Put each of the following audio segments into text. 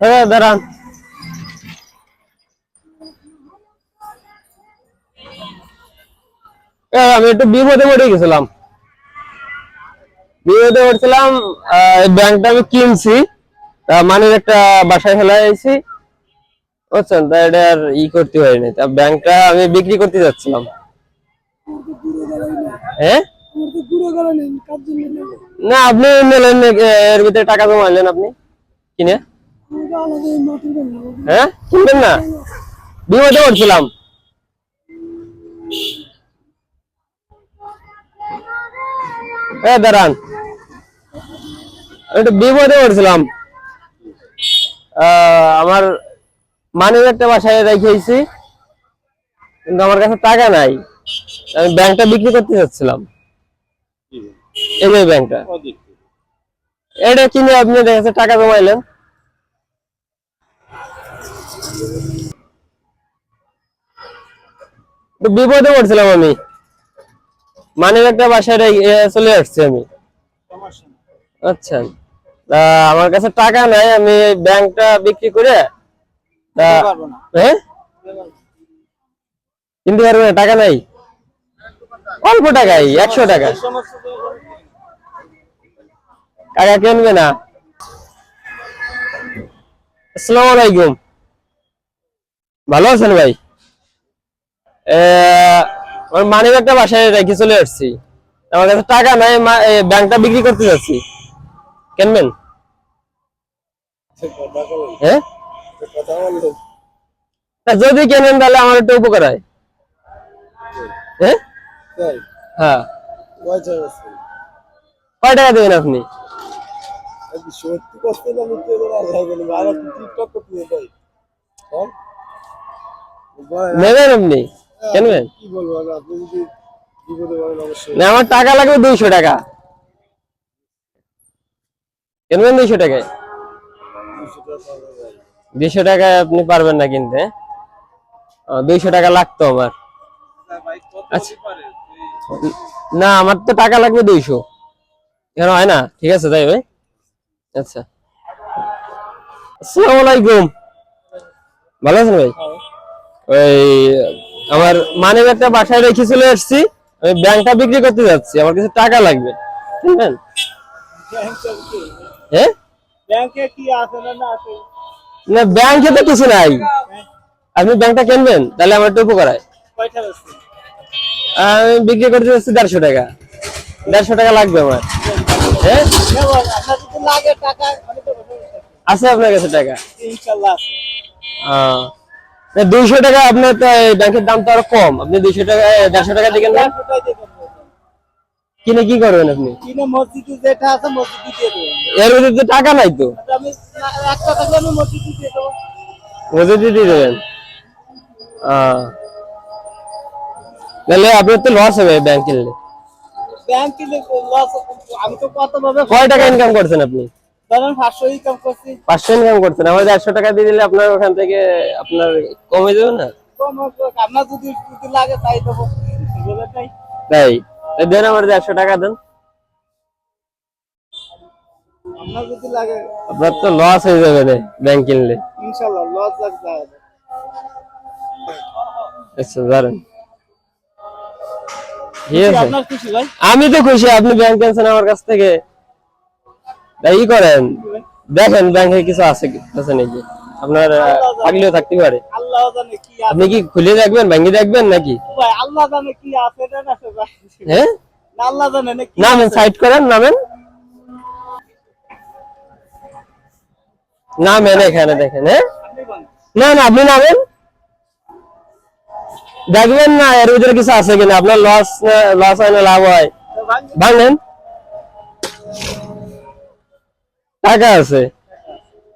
হ্যাঁ দাঁড়ান। আমি একটু বিপদে পড়ে গেছিলাম। বিপদে পড়ছিলাম ব্যাংকটা আমি কিনছি। মানে একটা বাসায় ফেলা আইছি। বুঝছেন? তা এটা আর ই করতে হয়নি তা ব্যাংকটা আমি বিক্রি করতে যাচ্ছিলাম। হ্যাঁ না, আপনি নিলেন এর ভিতরে টাকা জমাইলেন আপনি কিনে? হ্যাঁ? কিনবেন না? বিপদে পড়ছিলাম এ দাঁড়ান। একটু বিপদে পড়ছিলাম আমার মানি একটা বাসায় রেখেছি কিন্তু আমার কাছে টাকা নাই। আমি ব্যাংকটা বিক্রি করতে চাচ্ছিলাম এই ব্যাংকটা। এটা কিনে আপনি দেখেছে টাকা জমাইলেন? বিপদে পড়ছিলাম আমি। মানে একটা বাসায় চলে আসছি আমি। আচ্ছা। তা আমার কাছে টাকা নাই আমি ব্যাংকটা বিক্রি করে হ্যাঁ? কিনতে পারবে না টাকা নাই? অল্প টাকাই একশো টাকা। টাকা কিনবে না। আসসালামু আলাইকুম। ভালো আছেন ভাই? মানি ব্যাগটা বাসায় রেখে চলে আসছি। আমার কাছে টাকা নাই ব্যাংকটা বিক্রি করতে যাচ্ছি। কেনবেন? হ্যাঁ যদি কেনেন তাহলে আমার একটু উপকার হয়। হ্যাঁ। কয় টাকা দেবেন আপনি? সত্যি কষ্ট নেবেন আপনি? কিনবেন? কি বলব আপনি যদি বিপদে বলেন অবশ্যই। না আমার টাকা লাগবে দুইশো টাকা। কিনবেন দুইশো টাকায়। দুইশো টাকায় আপনি পারবেন না কিনতে। দুইশো টাকা লাগতো আমার। আচ্ছা। না আমার তো টাকা লাগবে দুইশো। এখানে হয় না? ঠিক আছে তাই ভাই। আচ্ছা। আসসালামু আলাইকুম। ভালো আছেন ভাই? ওই আমার মানি ব্যাগটা বাসায় রেখে চলে এসেছি আমি ব্যাংকটা বিক্রি করতে যাচ্ছি আমার কিছু টাকা লাগবে। কিনবেন হ্যাঁ ব্যাংকে কি আছে না আছে? না ব্যাংকে তো কিছু নাই। আপনি ব্যাংকটা কিনবেন তাহলে আমার একটু উপকার হয়। আমি বিক্রি করতে যাচ্ছি দেড়শো টাকা। দেড়শো টাকা লাগবে আমার। হ্যাঁ আছে আপনার কাছে টাকা? ইনশাআল্লাহ আছে। দুইশো টাকা আপনার ব্যাংকের দাম তো আরও কম। আপনি দুইশো টাকা দেড়শো টাকা দিকেন না? কিনে কি করবেন আপনি? এর ভিতরে তো টাকা নাই তো। আচ্ছা, মসজিদে দিয়ে দেবেন? তাহলে আপনার তো লস হবে ব্যাংক কিনলে লস আমি তো কত ভাবে কয় টাকা ইনকাম করছেন আপনি? পাঁচশো ইনকাম করছেন। টাকা দিয়ে দিলে আপনার ওখান থেকে আপনার কমে যাবে না? আপনার যদি লাগে তাই দেবো। তাই? দেন টাকা দেন। আপনার যদি লাগে। আপনার তো লস হয়ে যাবে না ব্যাংক কিনলে। ইনশাল্লাহ লস লাগবে আচ্ছা ধরেন। আমি তো খুশি আপনি ব্যাংক কিনছেন আমার কাছ থেকে। ই করেন দেখেন ব্যাংকে কিছু আছে আছে নাকি? আপনার থাকলেও থাকতে পারে। আপনি কি খুলে দেখবেন ভেঙে দেখবেন নাকি? আল্লাহ জানে কি আছে না না আছে হ্যাঁ? না আল্লাহ জানে নামেন সাইড করেন নামেন। নামেন এখানে দেখেন হ্যাঁ? না না আপনি নামেন। দেখবেন না এর ভিতরে কিছু আছে কিনা? আপনার লস লস হয় না লাভ হয়? ভাঙলেন টাকা আছে।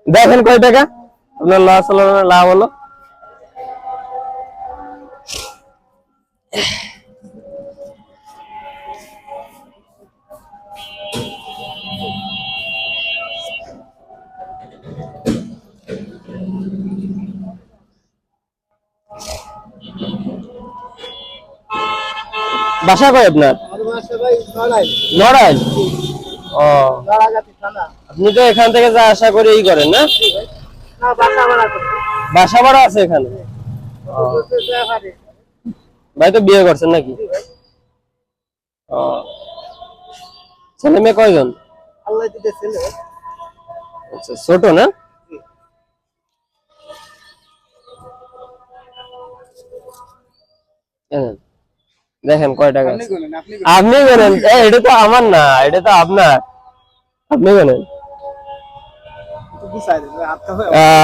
দেখেন কয় টাকা? আপনার লস হলো না লাভ হলো? বাসা কয় আপনার? নড়াইল? ও। আপনি তো এখান থেকে যা আশা করে এই করেন, না? বাসা ভাড়া আছে এখানে? ভাই তো বিয়ে করছেন নাকি? ছেলে মেয়ে কয়জন? আচ্ছা ছোট, না? এনেন। দেখেন কয় টাকা আপনি বলেন এটা তো আমার না এটা তো আপনার। আপনি হয়ে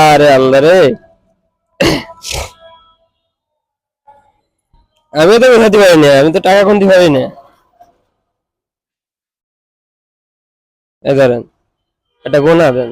আরে আল্লাহ রে। আমি তো বোঝাতে পারি না আমি তো টাকা কোনটি পারি না এ ধরেন এটা গোনা দেন।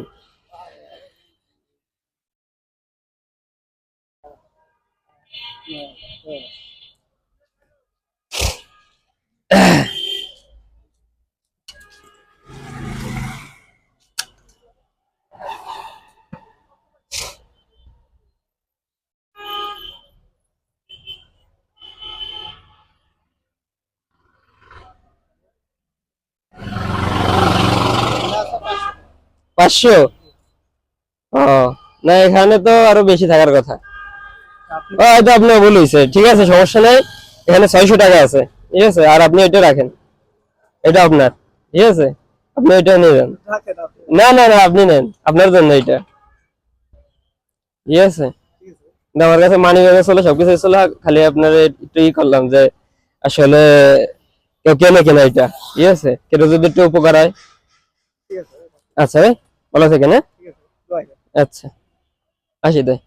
পাঁচশো? ও, না, এখানে তো আরও বেশি থাকার কথা। আপনি বলেছে ঠিক আছে, সমস্যা নাই। এখানে ছয়শো টাকা আছে। ঠিক আছে আর আপনি এটা রাখেন। এটা আপনার ঠিক আছে? আপনি এটা আপনি। না না না আপনি নেন আপনার জন্য এটা। ঠিক আছে? আমার কাছে মানি ব্যাগে চলে সবকিছু ছিল খালি আপনার একটু ই করলাম যে আসলে কেউ কেনে কেনা এটা ঠিক আছে? কেউ যদি একটু উপকার হয়। আচ্ছা ভালো হ্যাঁ? আছে দোয়া আচ্ছা আসি তাই